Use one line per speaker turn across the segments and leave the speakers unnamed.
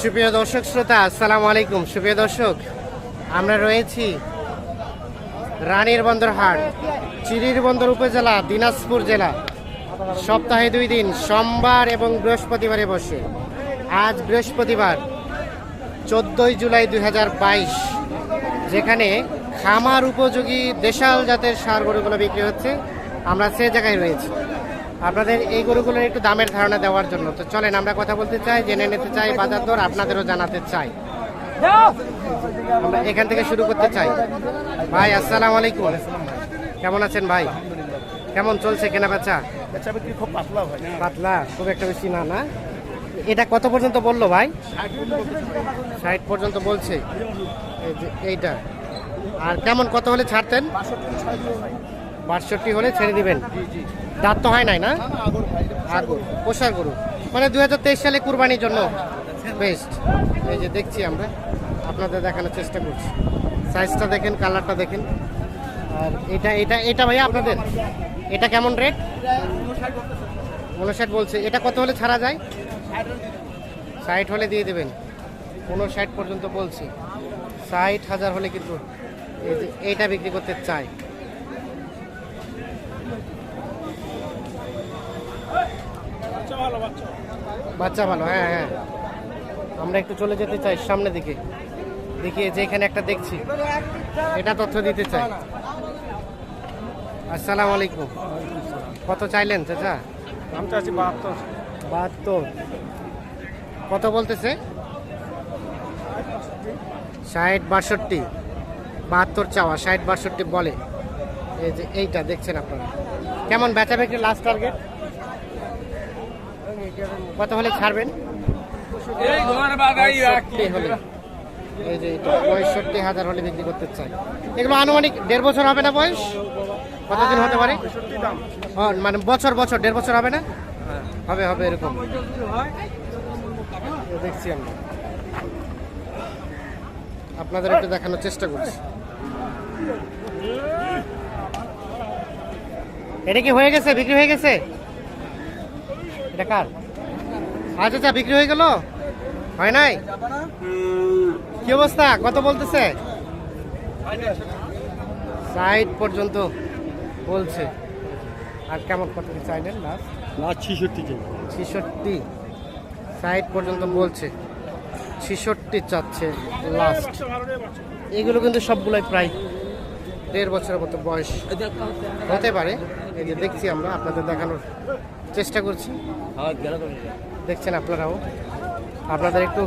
সুপ্রিয় দর্শক শ্রোতা, আসসালামু আলাইকুম। সুপ্রিয় দর্শক, আমরা রয়েছি রানীর বন্দর হাট, চিরির বন্দর উপজেলা, দিনাজপুর জেলা। সপ্তাহে দুই দিন, সোমবার এবং বৃহস্পতিবারে বসে। আজ বৃহস্পতিবার, চোদ্দই জুলাই দুই হাজার বাইশ, যেখানে খামার উপযোগী দেশাল জাতের সার গরুগুলো বিক্রি হচ্ছে। আমরা সে জায়গায় রয়েছি। আপনাদের এই গরুগুলোর একটু দামের ধারণা দেওয়ার জন্য। তো চলেন আমরা কথা বলতে চাই জেনে নিতে চাই বাজার দর আপনাদেরও জানাতে চাই। আমরা এখান থেকে শুরু করতে চাই। ভাই আসসালামু আলাইকুম। কেমন আছেন ভাই? কেমন চলছে কেনা বেচা?
খুব পাতলা
পাতলা খুব একটা বেশি না না? এটা কত পর্যন্ত বলল ভাই? ষাট পর্যন্ত বলছে এই যে এইটা। আর কেমন কত হলে ছাড়তেন? বাষট্টি হলে ছেড়ে দিবেন। দাঁত তো হয় নাই না? আগর। পোষার গরু। মানে দু হাজার তেইশ সালে কুরবানির জন্য বেস্ট এই যে দেখছি আমরা। আপনাদের দেখানোর চেষ্টা করছি। সাইজটা দেখেন কালারটা দেখেন। আর এটা এটা এটা ভাইয়া আপনাদের? এটা কেমন রেট উনষাট বলছে। এটা কত হলে ছাড়া যায়? ষাট হলে দিয়ে দেবেন। উনষাট পর্যন্ত বলছি। ষাট হাজার হলে কিন্তু এই যে এইটা বিক্রি করতে চাই বাচ্চা ভালো। হ্যাঁ হ্যাঁ। আমরা একটু চলে যেতে চাই সামনের দিকে। দেখি যে এখানে একটা দেখছি। এটা তথ্য দিতে চাই। আসসালামু আলাইকুম। কত চাইলেন চাচা?
বাহাত্তর।
বাহাত্তর। কত বলতেছে? ষাট বাষট্টি। বাহাত্তর চাওয়া ষাট বাষট্টি বলে। এই যে এইটা দেখছেন আপনারা। কেমন বেচা বিক্রি লাস্ট টার্গেট কত হলে ছাড়বেন? এই যে পঁয়ষট্টি হাজার হলে বিক্রি করতে চাই। এগুলো আনুমানিক দেড় বছর হবে না বয়স? কতদিন হতে পারে?
সত্যি
মানে বছর বছর দেড় বছর হবে না? হবে হবে এরকম। দেখছি আমরা। আপনাদের একটু দেখানোর চেষ্টা করছি। এটা কি হয়ে গেছে? বিক্রি হয়ে গেছে? এটা কার? আচ্ছা আচ্ছা বিক্রি হয়ে গেল? হয় নাই? কি অবস্থা? কত বলতেছে? সাইড পর্যন্ত বলছে। আর কেমন কত কি চাইলেন লাস্ট
ছিষট্টি
ছিষট্টি। সাইড পর্যন্ত বলছে। ছিষট্টি চাচ্ছে লাস্ট এগুলো কিন্তু সবগুলোই প্রায় দেড় বছরের মতো বয়স। হতে পারে। এই যে দেখছি আমরা আপনাদের দেখানোর চেষ্টা করছি। দেখছেন আপনারাও। আপনাদের একটু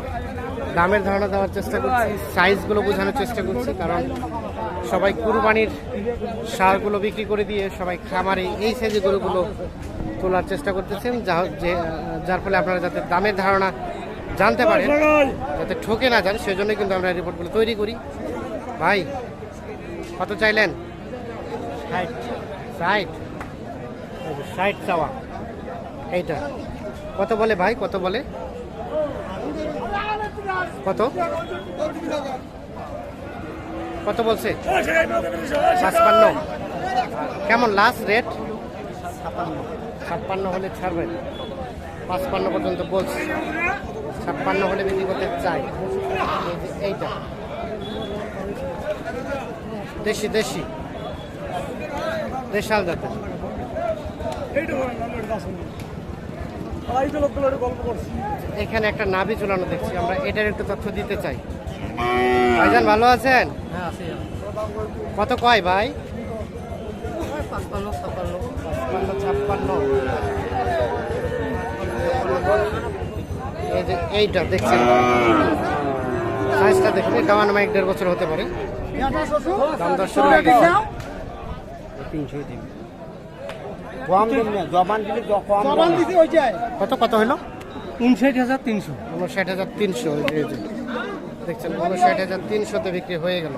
দামের ধারণা দেওয়ার চেষ্টা করছি সাইজগুলো বোঝানোর চেষ্টা করছি কারণ সবাই কুরবানির সারগুলো বিক্রি করে দিয়ে সবাই খামারে এই সাইজের গরুগুলো তোলার চেষ্টা করতেছেন যা যে যার ফলে আপনারা যাতে দামের ধারণা জানতে পারেন যাতে ঠকে না যান সেজন্য কিন্তু আমরা রিপোর্টগুলো তৈরি করি। ভাই কত চাইলেন? ষাট। ষাট। ষাট চাওয়া। এইটা। কত বলে ভাই, কত বলে? কত? কত বলছে? পাঁচপান্ন কেমন লাস্ট রেট ছাপ্পান্ন হলে ছাড়বেন পাঁচপান্ন পর্যন্ত বলছে। ছাপ্পান্ন হলে বিক্রি করতে চাই এইটা। দেশি দেশি। দেশাল জাতের। এখানে একটা নাভি ঝুলানো দেখছি আমরা এটার একটু তথ্য দিতে চাই। ভাইজান ভালো আছেন? কত কয় ভাই? ছাপ্পান্ন। এই যে এইটা দেখছেন? সাইজটা দেখুন এটা আমার এক দেড় বছর হতে পারে। দাম তিনশো দিন।
কম দিন না জবান দিলে জ- কম দাম না।
কত কত হলো
উনষাট হাজার তিনশো।
উনষাট হাজার তিনশো এই দেখছেন উনষাট হাজার তিনশোতে বিক্রি হয়ে গেল।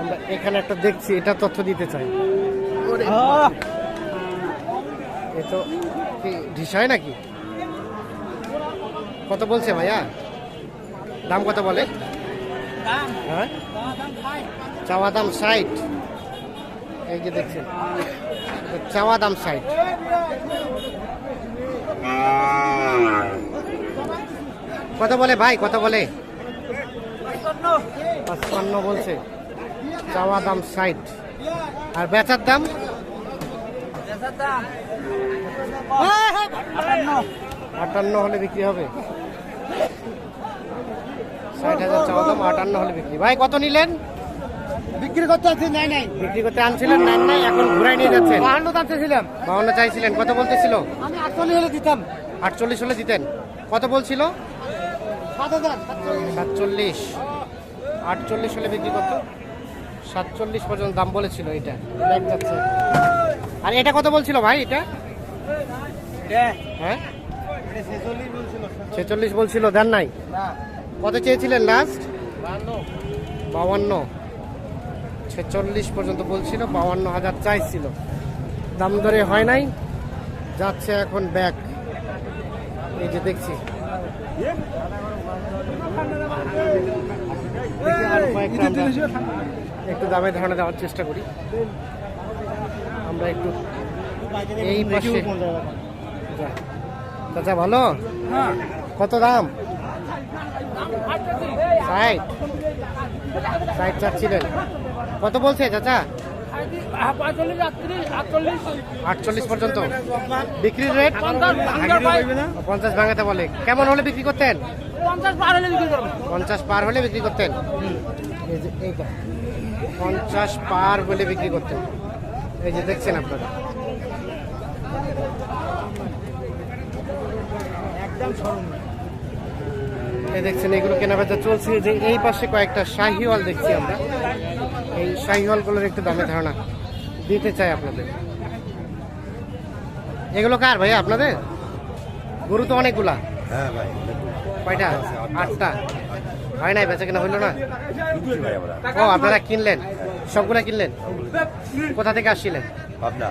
আমরা এখানে একটা দেখছি এটা তথ্য দিতে চাই। এ তো কি ঢিসায় নাকি? কত বলছে ভাইয়া? দাম কত বলে? হ্যাঁ? চাওয়া দাম ষাট। এই যে দেখছেন, চাওয়া দাম ষাট। কত বলে ভাই, কত বলে? পাঁচপান্ন বলছে। চাওয়া দাম ষাট। আর বেচার দাম? আটান্ন হলে বিক্রি হবে। ষাট হাজার চাওয়া দাম আটান্ন হলে বিক্রি। ভাই কত নিলেন?
বিক্রি করতে আছে নাই নাই।
বিক্রি করতে আনছিলেন নেন নাই এখন ঘুরাই নিয়ে যাচ্ছেন।
বাহান্ন দাম
চাইছিলেন কত বলতেছিল?
আমি আটচল্লিশ হলে দিতাম।
আটচল্লিশ হলে দিতেন। কত বলছিল? সাতচল্লিশ। আটচল্লিশ হলে বিক্রি করতো? সাতচল্লিশ পর্যন্ত দাম বলেছিল এটা। দেখ যাচ্ছে। আর এটা কত বলছিল ভাই এটা? হ্যাঁ? ছেচল্লিশ বলছিল দেন নাই? কত চেয়েছিলেন লাস্ট বাউান্ন ছেচল্লিশ পর্যন্ত বলছিল বাউান্ন হাজার চাইছিল। দাম দরে হয় নাই যাচ্ছে এখন ব্যাগ এই যে দেখছি। একটু দামে ধারণা দেওয়ার চেষ্টা করি। আমরা একটু এই পাশে। চাচা ভালো কত দাম? ষাট। ষাট চাচ্ছিলেন। কত বলছে চাচা? আটচল্লিশ। পর্যন্ত। বিক্রির রেট? পঞ্চাশ ভাঙাতে বলে। কেমন হলে বিক্রি করতেন? পঞ্চাশ পার হলে বিক্রি করতেন? এই যে এইটা পঞ্চাশ পার হলে বিক্রি করতেন। এই যে দেখছেন আপনারা। দেখছেন এগুলো কেনাবেচা চলছে। যে এই পাশে কয়েকটা শাহিওয়াল দেখছি আমরা। এই শাহিওয়ালগুলোর একটু দামে ধারণা দিতে চাই আপনাদের। এগুলো কার ভাইয়া আপনাদের? গরু তো অনেকগুলা।
হ্যাঁ ভাই
কয়টা? আটটা। হয় নাই বেচা কেনা হইল না?
ভাই
ও আপনারা কিনলেন? সবগুলা কিনলেন? কোথা থেকে আসছিলেন?
পাবনা।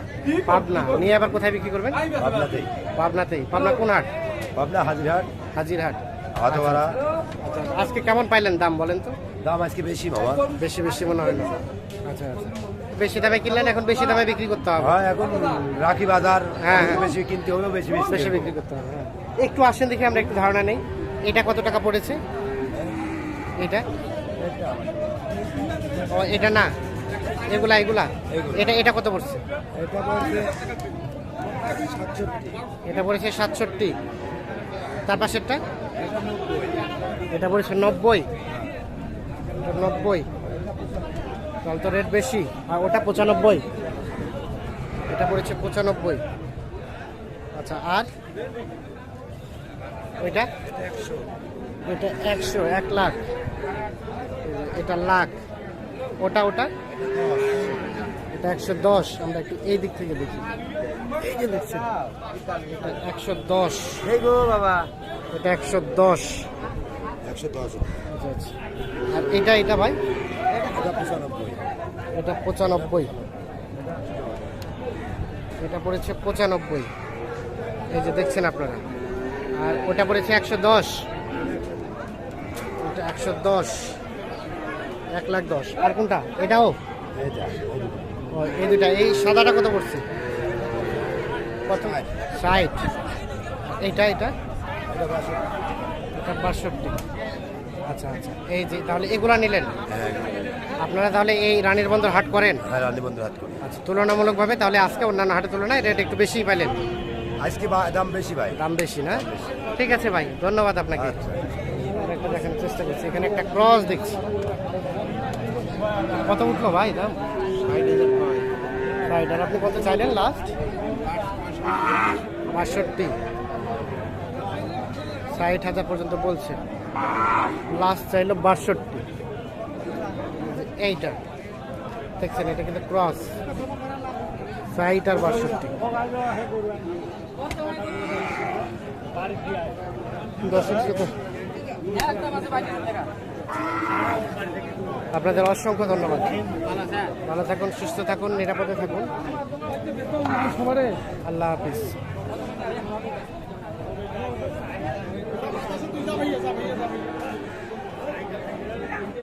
পাবনা। নিয়ে আবার কোথায় বিক্রি করবেন?
পাবনাতেই।
পাবনাতেই। পাবনা কোন হাট?
পাবনা হাজিরহাট।
হাজিরহাট।
হাতোয়ারা।
আচ্ছা আজকে কেমন পাইলেন দাম বলেন তো?
দাম আজকে বেশি বাবা।
বেশি বেশি মনে হলো আচ্ছা আচ্ছা। বেশি দামে কিনলেন এখন বেশি দামে বিক্রি করতে হবে।
হ্যাঁ এখন রাখি বাজার
হ্যাঁ, হ্যাঁ।
বেশি কিনতে হবে বেশি বেশি
বেশি বিক্রি করতে হবে হ্যাঁ। একটু আসেন দেখি আমরা একটু ধারণা নেই। এটা কত টাকা পড়েছে? এটা? এটা না। এগুলা এগুলা? এটা এটা কত পড়ছে?
এটা বলছে
এটা পড়েছে সাতষট্টি। তার পাশেরটা? এটা পড়েছে নব্বই। নব্বই। তাহলে তো রেট বেশি। আর ওটা পঁচানব্বই। এটা পড়েছে পঁচানব্বই। আচ্ছা আর? ওইটা? এটা একশো এক লাখ। এটা লাখ। ওটা ওটা? এটা একশো দশ আমরা একটু এই দিক থেকে দেখি। এই যে দেখছেন এটা একশো দশ।
গো বাবা।
এটা একশো দশ।
একশো দশ।
আর এটা এটা ভাই?
এটা পঁচানব্বই।
এটা পঁচানব্বই। এটা পড়েছে পঁচানব্বই। এই যে দেখছেন আপনারা। আর ওটা পড়েছে একশো দশ। ওটা একশো দশ। এক লাখ দশ। আর কোনটা? এটাও?
এটা
ও, এই দুটা। এই সাদাটা কত পড়ছে? কত ষাট। এইটা এটা
এটা বাষট্টি।
এটা বাষট্টি। আচ্ছা আচ্ছা। এই যে তাহলে এগুলা নিলেন?
হ্যাঁ
আপনারা তাহলে এই রানীর বন্দর হাট করেন?
হ্যাঁ রানী বন্ধু হাত করি।
আচ্ছা তুলনামূলকভাবে তাহলে আজকে অন্যান্য হাটের তুলনায় রেট একটু বেশিই পাইলেন।
আজকে দাম বেশি ভাই।
দাম বেশি না? ঠিক আছে ভাই ধন্যবাদ আপনাকে।
আচ্ছা।
একটা দেখানোর চেষ্টা করছি। এখানে একটা ক্রস দেখছি। কত উঠল ভাই? দাম ষাট আর আপনি কত চাইলেন লাস্ট বাষট্টি। ষাট হাজার পর্যন্ত বলছে। লাস্ট চাইলো বাষট্টি। এইটা। দেখছেন এটা কিন্তু ক্রস ষাট আর বাষট্টি। শ্রোতা, আপনাদের অসংখ্য ধন্যবাদ। ভালো থাকুন সুস্থ থাকুন নিরাপদে থাকুন। আল্লাহ হাফিজ।